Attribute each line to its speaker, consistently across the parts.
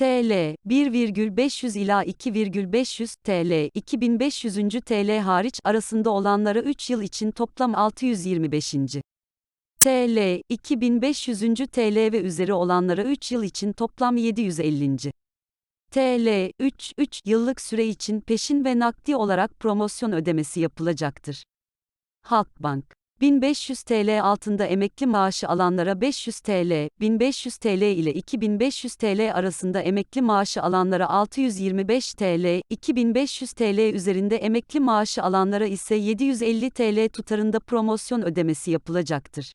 Speaker 1: TL 1,500 ila 2,500 TL 2500. TL hariç arasında olanlara 3 yıl için toplam 625. TL 2500. TL ve üzeri olanlara 3 yıl için toplam 750. TL 3 3 yıllık süre için peşin ve nakdi olarak promosyon ödemesi yapılacaktır. Halkbank 1500 TL altında emekli maaşı alanlara 500 TL, 1500 TL ile 2500 TL arasında emekli maaşı alanlara 625 TL, 2500 TL üzerinde emekli maaşı alanlara ise 750 TL tutarında promosyon ödemesi yapılacaktır.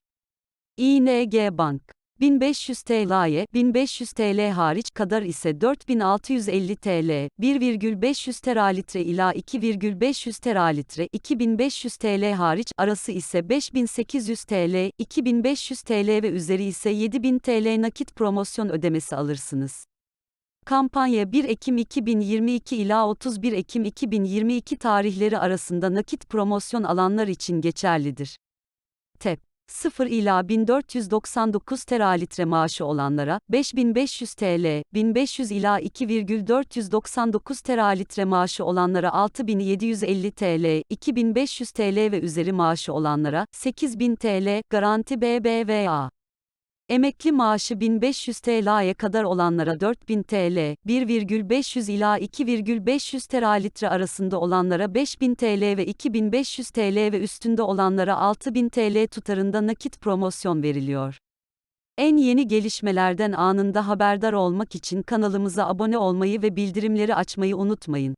Speaker 1: İNG Bank 1500 TL'ye 1500 TL hariç kadar ise 4650 TL, 1,500 teralitre ila 2,500 teralitre 2500 TL hariç arası ise 5800 TL, 2500 TL ve üzeri ise 7000 TL nakit promosyon ödemesi alırsınız. Kampanya 1 Ekim 2022 ila 31 Ekim 2022 tarihleri arasında nakit promosyon alanlar için geçerlidir. TEP 0 ila 1499 teralitre maaşı olanlara 5500 TL, 1500 ila 2,499 teralitre maaşı olanlara 6750 TL, 2500 TL ve üzeri maaşı olanlara 8000 TL garanti BBVA. Emekli maaşı 1500 TL'ye kadar olanlara 4000 TL, 1,500 ila 2,500 teralitre arasında olanlara 5000 TL ve 2500 TL ve üstünde olanlara 6000 TL tutarında nakit promosyon veriliyor. En yeni gelişmelerden anında haberdar olmak için kanalımıza abone olmayı ve bildirimleri açmayı unutmayın.